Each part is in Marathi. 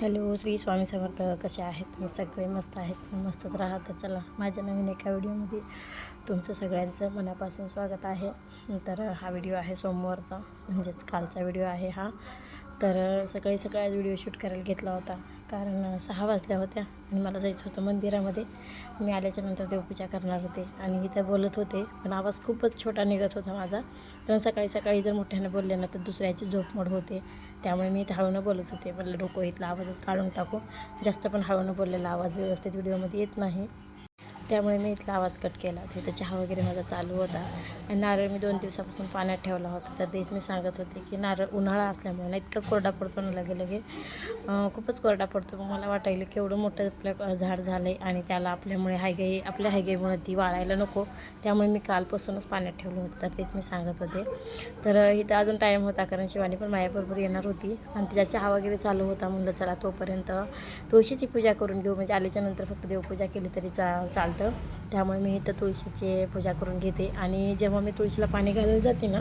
हॅलो श्री स्वामी समर्थ. कसे आहेत? तुम्ही सगळे मस्त आहेत? मस्तच राहा तर चला. माझ्या नवीन एका व्हिडिओमध्ये तुमचं सगळ्यांचं मनापासून स्वागत आहे. तर हा व्हिडिओ आहे सोमवारचा म्हणजेच कालचा व्हिडिओ आहे हा. तर सकाळी सकाळी व्हिडिओ शूट करायला घेतला होता. कारण सहा वाजल्या होत्या आणि मला जायचं होतं मंदिरामध्ये. मी आल्याच्यानंतर देवपूजा करणार होते आणि इथं बोलत होते पण आवाज खूपच छोटा निघत होता माझा. कारण सकाळी सकाळी जर मोठ्यानं बोलले ना तर दुसऱ्याची झोप मोड होते. त्यामुळे मी इथं हळूनं बोलत होते. म्हटलं डोकं इथला आवाजच काढून टाकू. जास्त पण हळूनं बोललेला आवाज व्यवस्थित व्हिडिओमध्ये येत नाही. त्यामुळे मी इथला आवाज कट केला. तिथं चहा वगैरे माझा चालू होता. आणि नारळ मी दोन दिवसापासून पाण्यात ठेवला होता. तर तेच मी सांगत होते की नारळ उन्हाळा असल्यामुळे ना इतका कोरडा पडतो ना लगे लगे. खूपच कोरडा पडतो. मग मला वाटायला की एवढं मोठं आपलं झाड झालं आहे आणि त्याला आपल्यामुळे हायगाई आपल्या हायगाईमुळे ती वाळायला नको. त्यामुळे मी कालपासूनच पाण्यात ठेवलं होतं. तर तेच मी सांगत होते. तर इथं अजून टाईम होता कारण शिवानी पण माझ्याबरोबर येणार होती. आणि तिचा चहा वगैरे चालू होता. म्हणलं चला तोपर्यंत तुळशीची पूजा करून घेऊ. म्हणजे आल्याच्यानंतर फक्त देवपूजा केली तरी चा चालते. त्यामुळे मी इथं तुळशीची पूजा करून घेते. आणि जेव्हा मी तुळशीला पाणी घालायला जाते ना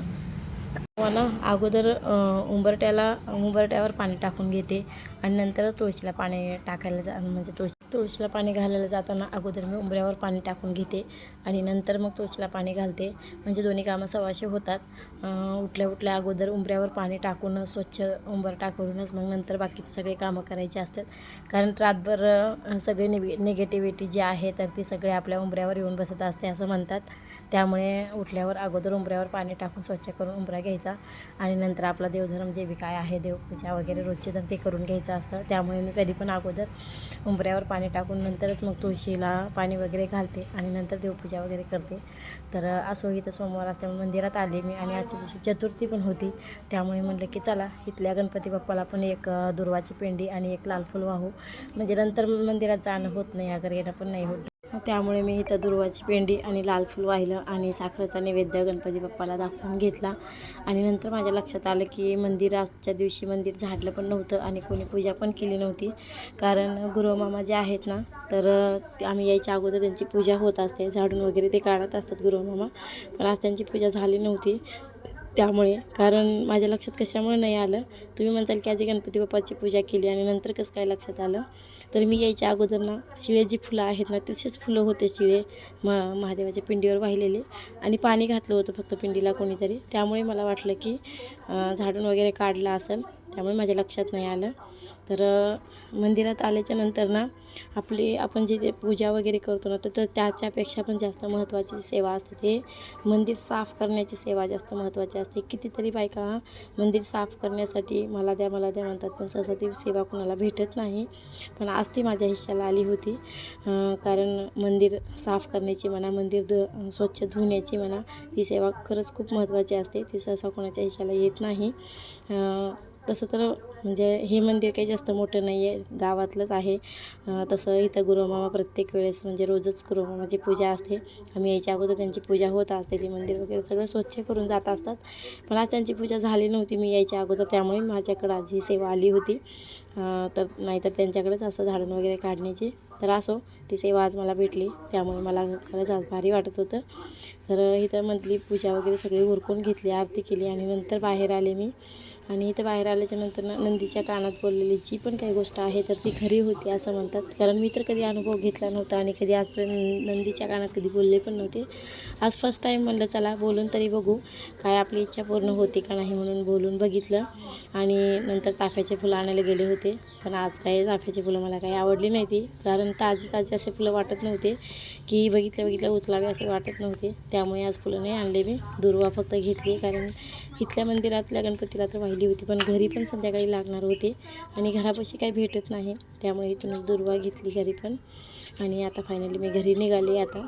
तेव्हा ना अगोदर उंबरट्याला उंबरट्यावर पाणी टाकून घेते. आणि नंतर तुळशीला पाणी टाकायला जा म्हणजे तुळशी तुळशीला पाणी घालायला जाताना अगोदर मी उंबऱ्यावर पाणी टाकून घेते आणि नंतर मग तुळशीला पाणी घालते. म्हणजे दोन्ही कामं सवाशे होतात. उठल्या उठल्या अगोदर उंबऱ्यावर पाणी टाकून स्वच्छ उंबर टाकूनच मग नंतर बाकीचे सगळे कामं करायचे असतात. कारण रातभर सगळे निगे निगेटिव्हिटी जी आहे तर ती सगळे आपल्या उंबऱ्यावर येऊन बसत असते असं म्हणतात. त्यामुळे उठल्यावर अगोदर उंबऱ्यावर पाणी टाकून स्वच्छ करून उंबरा घ्यायचा आणि नंतर आपला देवधर्म जे बी काय आहे देवपूजा वगैरे रोजचे तर ते करून घ्यायचं असतं. त्यामुळे मी कधी पण अगोदर उंबऱ्यावर पाणी पाणी टाकून नंतरच मग तुळशीला पाणी वगैरे घालते आणि नंतर देवपूजा वगैरे करते. तर असो इथं सोमवार असल्यामुळे मंदिरात आले मी आणि आजच्या दिवशी चतुर्थी पण होती. त्यामुळे म्हणलं की चला इथल्या गणपती बाप्पाला पण एक दुर्वाची पेंडी आणि एक लाल फुल वाहू म्हणजे नंतर मंदिरात जाणं होत नाही अगर येणं पण नाही होत. त्यामुळे मी इथं दुर्वाची पेंडी आणि लाल फूल वाहिलं आणि साखरेचा नैवेद्य गणपती बाप्पाला दाखवून घेतला. आणि नंतर माझ्या लक्षात आलं की मंदिर आजच्या दिवशी मंदिर झाडलं पण नव्हतं आणि कोणी पूजा पण केली नव्हती. कारण गुरुमामा जे आहेत ना तर ते आम्ही यायच्या अगोदर त्यांची पूजा होत असते. झाडून वगैरे ते काढत असतात गुरुमामा. पण आज त्यांची पूजा झाली नव्हती. त्यामुळे कारण माझ्या लक्षात कशामुळे नाही आलं. तुम्ही म्हणताल की आजी गणपती बाप्पाची पूजा केली आणि नंतर कसं काय लक्षात आलं? तर मी यायच्या अगोदर ना शिळे जी फुलं आहेत ना तसेच फुलं होते शिळे म महादेवाच्या पिंडीवर वाहिलेले. आणि पाणी घातलं होतं फक्त पिंडीला कोणीतरी. त्यामुळे मला वाटलं की झाडून वगैरे काढलं असेल. त्यामुळे माझ्या लक्षात नाही आलं. तर मंदिरात आल्याच्यानंतर ना आपली आपण जे जे पूजा वगैरे करतो ना तर तर त्याच्यापेक्षा पण जास्त महत्त्वाची सेवा असते ते मंदिर साफ करण्याची सेवा जास्त महत्त्वाची असते. कितीतरी बायका मंदिर साफ करण्यासाठी मला द्या मला द्या म्हणतात पण सहसा ती सेवा कुणाला भेटत नाही. पण आज ती माझ्या हिश्श्याला आली होती. कारण मंदिर साफ करण्याची म्हणा मंदिर ध स्वच्छ धुण्याची म्हणा ती सेवा खरंच खूप महत्त्वाची असते. ती सहसा कोणाच्या हिश्श्याला येत नाही. तसं तर म्हणजे हे मंदिर काही जास्त मोठं नाही आहे गावातलंच आहे. तसं इथं गुरुमामा प्रत्येक वेळेस म्हणजे रोजच गुरुमामाची पूजा असते. आम्ही यायच्या अगोदर त्यांची पूजा होत असते ती मंदिर वगैरे सगळं स्वच्छ करून जात असतात. पण आज त्यांची पूजा झाली नव्हती मी यायच्या अगोदर त्यामुळे माझ्याकडं आज ही सेवा आली होती. तर नाहीतर त्यांच्याकडेच असं झाडून वगैरे काढण्याची. तर असो ती सेवा आज मला भेटली त्यामुळे मला खरंच आज भारी वाटत होतं. तर इथं मंथली पूजा वगैरे सगळी उरकून घेतली आरती केली आणि नंतर बाहेर आले मी. आणि इथं बाहेर आल्याच्यानंतर ना नंदीच्या कानात बोललेली जी पण काही गोष्ट आहे तर ती खरी होती असं म्हणतात. कारण मी तर कधी अनुभव घेतला नव्हता आणि कधी आजपर्यंत नंदीच्या कानात कधी बोलले पण नव्हते. आज फर्स्ट टाईम म्हणलं चला बोलून तरी बघू काय आपली इच्छा पूर्ण होती का नाही म्हणून बोलून बघितलं. आणि नंतर चाफ्याचे फुलं आणायला गेले होते. पण आज काही चाफ्याची फुलं मला काही आवडली नाही ती कारण ताजी ताजी असे फुलं वाटत नव्हते की बघितल्या बघितल्या उचलावे असे वाटत नव्हते. त्यामुळे आज फुलं नाही आणले मी. दुर्वा फक्त घेतली कारण इथल्या मंदिरातल्या गणपतीला तर वाहिली होती पण घरी पण संध्याकाळी लागणार होते आणि घरापाशी काही भेटत नाही. त्यामुळे इथूनच दुर्वा घेतली घरी पण. आणि आता फायनली मी घरी निघाले आता.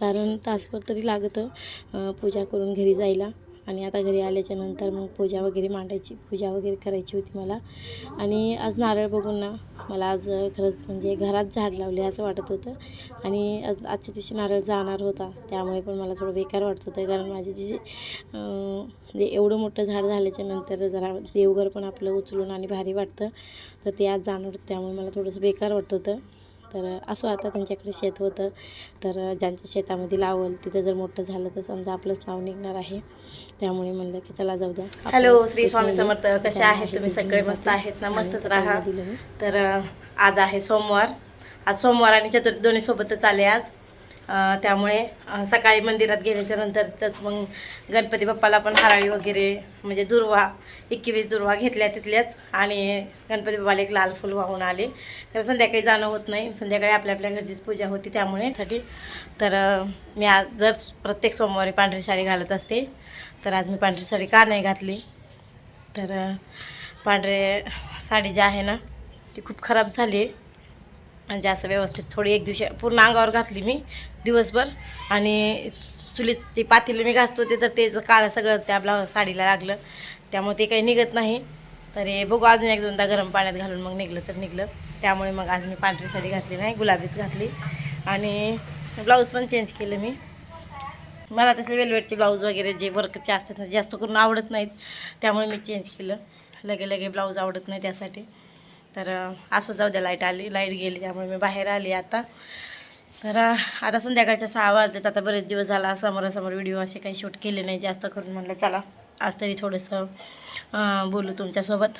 कारण तासभर तरी लागतं पूजा करून घरी जायला. आणि आता घरी आल्याच्यानंतर मग पूजा वगैरे मांडायची पूजा वगैरे करायची होती मला. आणि आज नारळ बघून ना मला आज खरंच म्हणजे घरात झाड लावले असं वाटत होतं. आणि आज आजच्या दिवशी नारळ जाणार होता त्यामुळे पण मला थोडं बेकार वाटत होतं. कारण माझे जे जे म्हणजे एवढं मोठं झाड झाल्याच्यानंतर जरा देवघर पण आपलं उचलून आणि भारी वाटतं. तर ते आज जाणार होतं त्यामुळे मला थोडंसं बेकार वाटत होतं. तर असो आता त्यांच्याकडे शेत होतं. तर ज्यांच्या शेतामध्ये लावल तिथं जर मोठं झालं तर समजा आपलंच नाव निघणार आहे. त्यामुळे म्हणलं की चला जाऊ द्या. हॅलो श्री स्वामी समर्थ कसे आहेत तुम्ही? सगळे मस्त आहेत ना? मस्तच राहा. तर आज आहे सोमवार. आज सोमवार आणि चतुर्थी दोन्ही सोबतच आले आज. त्यामुळे सकाळी मंदिरात गेल्याच्यानंतर मग गणपती बाप्पाला पण हराळी वगैरे म्हणजे दुर्वा एकवीस दुर्वा घेतल्या तिथल्याच आणि गणपती बाप्पाला एक लाल फुल वाहून आले. तर संध्याकाळी जाणं होत नाही. संध्याकाळी आपल्या आपल्या घरचीच पूजा होती त्यामुळे साठी. तर मी आज जर प्रत्येक सोमवारी पांढरी साडी घालत असते तर आज मी पांढरी साडी का नाही घातली? तर पांढरे साडी जी आहे ना ती खूप खराब झाली म्हणजे असं व्यवस्थित थोडी एक दिवशी पूर्ण अंगावर घातली मी दिवसभर. आणि चुलीच ते पातेलं मी घासत होते तर तेच काळं सगळं त्या ब्लाऊज साडीला लागलं. त्यामुळे ते काही निघत नाही. तर हे बघू अजून एक दोनदा गरम पाण्यात घालून मग निघलं तर निघलं. त्यामुळे मग आज मी पांढरी साडी घातली नाही गुलाबीच घातली. आणि ब्लाऊज पण चेंज केलं मी. मला तसे वेलवेटचे ब्लाऊज वगैरे जे वर्कचे असतात ना जास्त करून आवडत नाहीत. त्यामुळे मी चेंज केलं. लगे लगे ब्लाऊज आवडत नाही त्यासाठी. तर असं जाऊ द्या लाइट आली लाइट गेली त्यामुळे मी बाहेर आली आता. तर आता संध्याकाळच्या सहा वाजलेत आता बरेच दिवस झाला समोरासमोर व्हिडिओ असे काही शूट केले नाही जास्त करून म्हणलं चला आज तरी थोडंसं बोलू तुमच्यासोबत.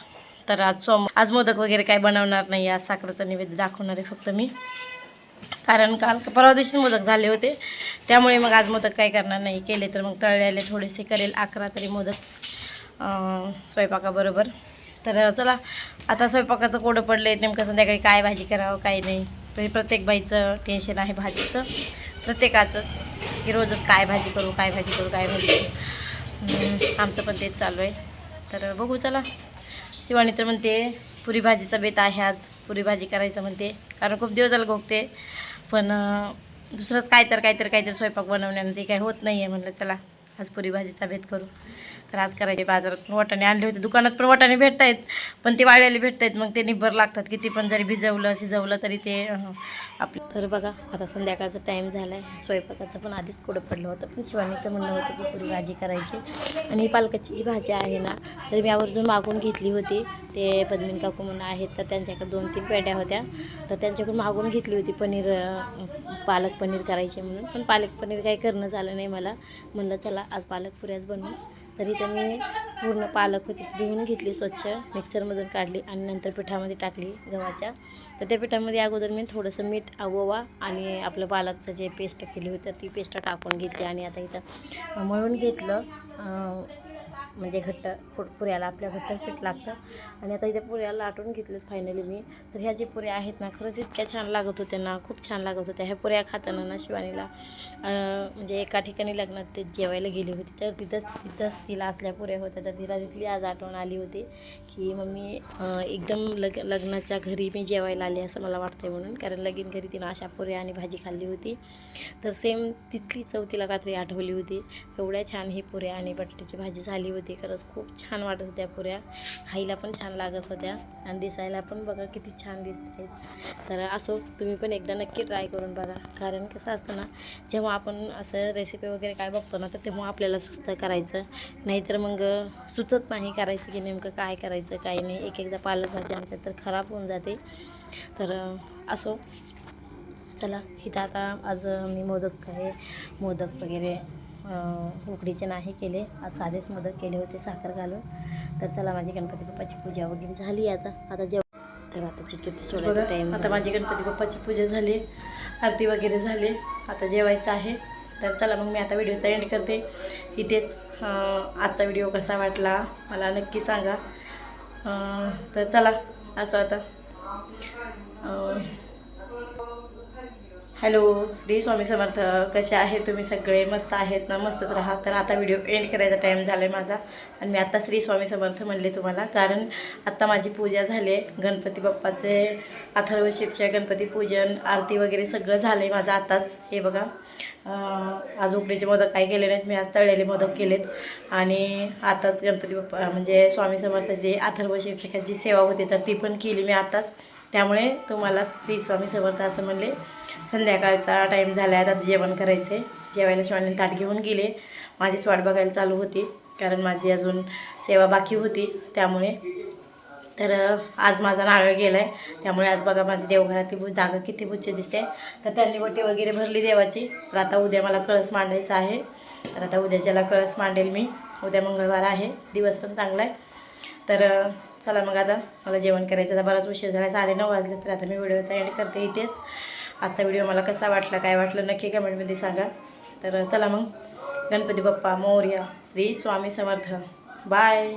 तर आज सोम आज मोदक वगैरे काय बनवणार नाही आज साखरेचं नैवेद्य दाखवणार आहे फक्त मी. कारण काल परवा दिवशी मोदक झाले होते त्यामुळे मग आज मोदक काय करणार नाही. केले तर मग तळल्याले थोडेसे करेल अकरा तरी मोदक स्वयंपाकाबरोबर. तर चला. आता स्वयंपाकाचं कोडं पडलं आहे नेमकं संध्याकाळी काय भाजी करावं काय नाही. म्हणजे प्रत्येक बाईचं टेन्शन आहे भाजीचं. प्रत्येकाचंच. की रोजच काय भाजी करू काय भाजी करू काय भाजी करू. आमचं पण तेच चालू आहे. तर बघू चला. शिवानी तर म्हणते पुरी भाजीचा बेत आहे आज. पुरी भाजी करायचं म्हणते. कारण खूप दिवस झालं गोगते पण दुसरंच काय तर काहीतरी काहीतरी स्वयंपाक बनवण्यानं ते काही होत नाही आहे म्हणलं चला आज पुरी भाजीचा बेत करू. तर आज करायचे बाजारात वाटाणे आणले होते. दुकानात पण वाटाणे भेटत आहेत पण ते वाळलेले भेटत आहेत मग ते निब्बर लागतात. किती पण जरी भिजवलं शिजवलं तरी ते आपलं. तर बघा आता संध्याकाळचा टाईम झाला आहे स्वयंपाकाचं पण आधीच कुठं पडलं होतं. पण शिवानीचं म्हणणं होतं की पुरी भाजी करायची. आणि ही पालकाची जी भाजी आहे ना तर मी आवर्जून मागून घेतली होती. ते पद्मिन काकू म्हणून आहेत तर त्यांच्याकडे दोन तीन पेड्या होत्या. तर त्यांच्याकडून मागून घेतली होती पनीर पालक पनीर करायचे म्हणून. पण पालक पनीर काही करणं झालं नाही मला. म्हणलं चला आज पालक पुऱ्याच बनवू. तरी तर मी पूर्ण पालक होती धुवून घेतली स्वच्छ मिक्सरमधून काढली आणि नंतर पिठामध्ये टाकली गव्हाच्या. तर त्या पिठामध्ये अगोदर मी थोडंसं मीठ ओवा आणि आपलं पालकचं जे पेस्ट केली होती ती पेस्ट टाकून घेतली आणि आता इथं मळून घेतलं. म्हणजे घट्ट फुट पुऱ्याला आपल्या घट्टच पीठ लागतं. आणि आता इथे पुऱ्याला लाटून घेतलेत फायनली मी. तर ह्या जे पुऱ्या आहेत ना खरंच इतक्या छान लागत होत्या ना खूप छान लागत होत्या. ह्या पुऱ्या खाताना ना शिवानीला म्हणजे एका ठिकाणी लग्नात ते जेवायला गेली होती. तर तिथंच तिथंच तिला असल्या पुऱ्या होत्या. तर तिला तिथली आज आठवण आली होती की मम्मी एकदम लग लग्नाच्या घरी मी जेवायला आली असं मला वाटतंय म्हणून. कारण लगीन घरी तिनं अशा पुऱ्या आणि भाजी खाल्ली होती. तर सेम तिथली चव तिला रात्री आठवली होती. एवढ्या छान ही पुऱ्या आणि बटाट्याची भाजी झाली होती. खरंच खूप छान वाटत होत्या पुऱ्या. खायला पण छान लागत होत्या. आणि दिसायला पण बघा किती छान दिसत आहेत तर असो तुम्ही पण एकदा नक्की ट्राय करून बघा. कारण कसं असतं ना जेव्हा आपण असं रेसिपी वगैरे काय बघतो ना तर तेव्हा आपल्याला सुचतं करायचं. नाहीतर मग सुचत नाही करायचं की नेमकं काय करायचं काय नाही. एक एकदा पालक भाजी आमच्यात तर खराब होऊन जाते. तर असो. चला इथं आता आज मी मोदक काय मोदक वगैरे उकडीचे नाही केले. आज साधेच मोदक केले होते साखर घालून. तर चला माझी गणपती बाप्पाची पूजा वगैरे झाली आता. आता जेव तर आता चतुर्थी सोडायचा टाईम आता माझी गणपती बाप्पाची पूजा झाली. आरती वगैरे झाली. आता जेवायचं आहे. तर चला मग मी आता व्हिडिओचा एंड करते. इथेच आजचा व्हिडिओ कसा वाटला मला नक्की सांगा. तर चला असं आता. हॅलो श्री स्वामी समर्थ. कसे आहेत तुम्ही सगळे? मस्त आहेत ना? मस्तच राहा. तर आता व्हिडिओ एंड करायचा टाईम झाला आहे माझा. आणि मी आत्ता श्री स्वामी समर्थ म्हणले तुम्हाला. कारण आत्ता माझी पूजा झाली आहे गणपती बाप्पाचे अथर्वशीर्षे गणपती पूजन आरती वगैरे सगळं झालं आहे माझं आताच. हे बघा. आज उकडीचे मोदक काही केले नाहीत. मी आज तळलेले मोदक केलेत. आणि आताच गणपती बाप्पा म्हणजे स्वामी समर्थाची अथर्व शीर्षकाची सेवा होती तर ती पण केली मी आताच. त्यामुळे तुम्हाला श्री स्वामी समर्थ असं म्हणले. संध्याकाळचा टाईम झाला आहे आता जेवण करायचं आहे जेवायला शिवाने ताट घेऊन गेले. माझीच वाट बघायला चालू होती कारण माझी अजून सेवा बाकी होती त्यामुळे. तर आज माझा नारळ गेला आहे त्यामुळे आज बघा माझी देवघरातली बु- जागा किती बुच्चे दिसते. तर त्यांनी वटी वगैरे भरली देवाची. तर आता उद्या मला कळस मांडायचा आहे. तर आता उद्याच्याला कळस मांडेल मी. उद्या मंगळवार आहे. दिवस पण चांगला आहे. तर चला मग आता. मला जेवण करायचं आता बराच उशीर झाला साडेनऊ वाजले तर आता मी व्हिडिओचा एंड करते इथेच. आजचा व्हिडिओ मला कसा वाटला काय वाटलं नक्की कमेंटमध्ये सांगा. तर चला मग गणपती बाप्पा मोर्या श्री स्वामी समर्थ. बाय.